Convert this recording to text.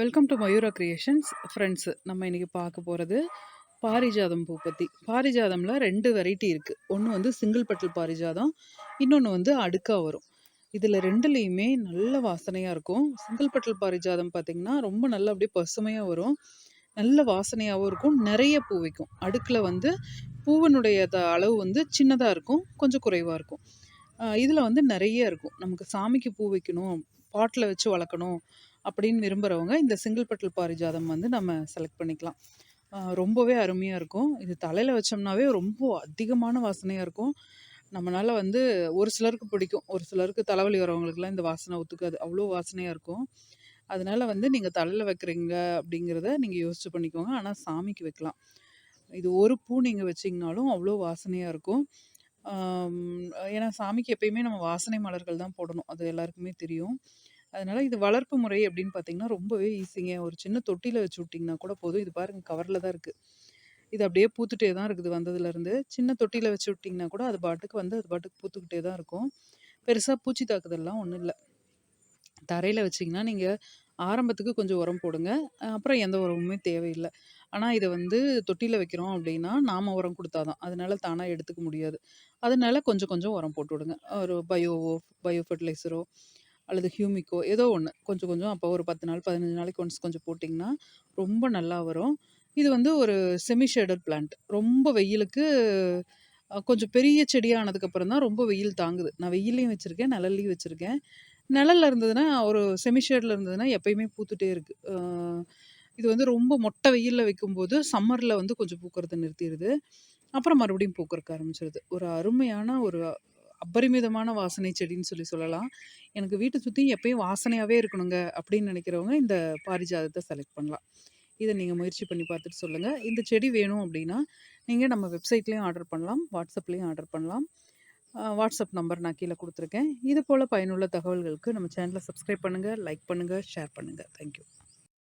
Welcome to Mayura creations friends நம்ம இன்றைக்கி பார்க்க போகிறது பாரிஜாதம் பூ பற்றி பாரிஜாதமில் ரெண்டு வெரைட்டி இருக்குது ஒன்று வந்து சிங்கிள் பட்டல் பாரிஜாதம் இன்னொன்று வந்து அடுக்காக வரும். இதில் ரெண்டுலேயுமே நல்ல வாசனையாக இருக்கும். சிங்கிள் பட்டல் பாரிஜாதம் பார்த்திங்கன்னா ரொம்ப நல்லா அப்படியே பசுமையாக வரும். நல்ல வாசனையாகவும் இருக்கும். நிறைய பூ வைக்கும். அடுக்கில் வந்து பூவனுடைய த அளவு வந்து சின்னதாக இருக்கும். கொஞ்சம் குறைவாக இருக்கும். இதில் வந்து நிறைய இருக்கும். நமக்கு சாமிக்கு பூ வைக்கணும் பாட்டில் வச்சு வளர்க்கணும் அப்படின்னு விரும்புகிறவங்க இந்த சிங்கிள் பட்டல் பாரிஜாதம் வந்து நம்ம செலக்ட் பண்ணிக்கலாம். ரொம்பவே அருமையாக இருக்கும். இது தலையில் வச்சோம்னாவே ரொம்ப அதிகமான வாசனையாக இருக்கும். நம்மளால் வந்து ஒரு சிலருக்கு பிடிக்கும். ஒரு சிலருக்கு தலைவலி வரவங்களுக்குலாம் இந்த வாசனை ஒத்துக்காது. அவ்வளோ வாசனையாக இருக்கும். அதனால் வந்து நீங்கள் தலையில் வைக்கிறீங்க அப்படிங்கிறத நீங்கள் யோசிச்சு பண்ணிக்கோங்க. ஆனால் சாமிக்கு வைக்கலாம். இது ஒரு பூ நீங்கள் வச்சிங்கனாலும் அவ்வளோ வாசனையாக இருக்கும். ஏன்னா சாமிக்கு எப்பயுமே நம்ம வாசனை மலர்கள் தான் போடணும். அது எல்லாருக்குமே தெரியும். அதனால் இது வளர்ப்பு முறை அப்படின்னு பார்த்தீங்கன்னா ரொம்பவே ஈஸிங்க. ஒரு சின்ன தொட்டியில் வச்சு விட்டிங்கன்னா கூட போதும். இது பாருங்கள் கவரில் தான் இருக்குது இது அப்படியே பூத்துட்டே தான் இருக்குது வந்ததுலேருந்து. சின்ன தொட்டியில் வச்சு விட்டிங்கன்னா கூட அது பாட்டுக்கு வந்து அது பாட்டுக்கு பூத்துக்கிட்டே தான் இருக்கும். பெருசாக பூச்சி தாக்குதல்லாம் ஒன்றும் இல்லை. தரையில் வச்சிங்கன்னா நீங்கள் ஆரம்பத்துக்கு கொஞ்சம் உரம் போடுங்க. அப்புறம் எந்த உரமுமே தேவையில்லை. ஆனால் இதை வந்து தொட்டியில் வைக்கிறோம் அப்படின்னா நாம் உரம் கொடுத்தா தான். அதனால தானாக எடுத்துக்க முடியாது. அதனால கொஞ்சம் கொஞ்சம் உரம் போட்டு விடுங்க. ஒரு பயோவோ பயோ ஃபர்டிலைசரோ அல்லது ஹியூமிக்கோ ஏதோ ஒன்று கொஞ்சம் கொஞ்சம் அப்போ ஒரு பத்து நாள் பதினஞ்சு நாளைக்கு ஒன்ஸ் கொஞ்சம் போட்டிங்கன்னா ரொம்ப நல்லா வரும். இது வந்து ஒரு செமி ஷேடட் பிளான்ட் ரொம்ப வெயிலுக்கு கொஞ்சம் பெரிய செடியானதுக்கப்புறம் தான் ரொம்ப வெயில் தாங்குது. நான் வெயிலையும் வச்சுருக்கேன் நிழல்லையும் வச்சுருக்கேன். நிழலில் இருந்ததுன்னா ஒரு செமி ஷேடில் இருந்ததுன்னா எப்பயுமே பூத்துட்டே இருக்குது இது வந்து ரொம்ப மொட்டை வெயிலில் வைக்கும்போது சம்மரில் வந்து கொஞ்சம் பூக்கிறத நிறுத்திடுது அப்புறம் மறுபடியும் பூக்கிறக்க ஆரம்பிச்சிருது. ஒரு அருமையான ஒரு அபரிமிதமான வாசனை செடின்னு சொல்லி சொல்லலாம். எனக்கு வீட்டை சுற்றி எப்பயும் வாசனையாகவே இருக்கணுங்க அப்படின்னு நினைக்கிறவங்க இந்த பாரிஜாதத்தை செலக்ட் பண்ணலாம். இதை நீங்கள் முயற்சி பண்ணி பார்த்துட்டு சொல்லுங்கள் இந்த செடி வேணும் அப்படின்னா நீங்கள் நம்ம வெப்சைட்லேயும் ஆர்டர் பண்ணலாம் வாட்ஸ்அப்லேயும் ஆர்டர் பண்ணலாம். வாட்ஸ்அப் நம்பர் நான் கீழே கொடுத்துருக்கேன். இது போல் பயனுள்ள தகவல்களுக்கு நம்ம சேனலை சப்ஸ்கிரைப் பண்ணுங்கள் லைக் பண்ணுங்கள் ஷேர் பண்ணுங்கள் தேங்க்யூ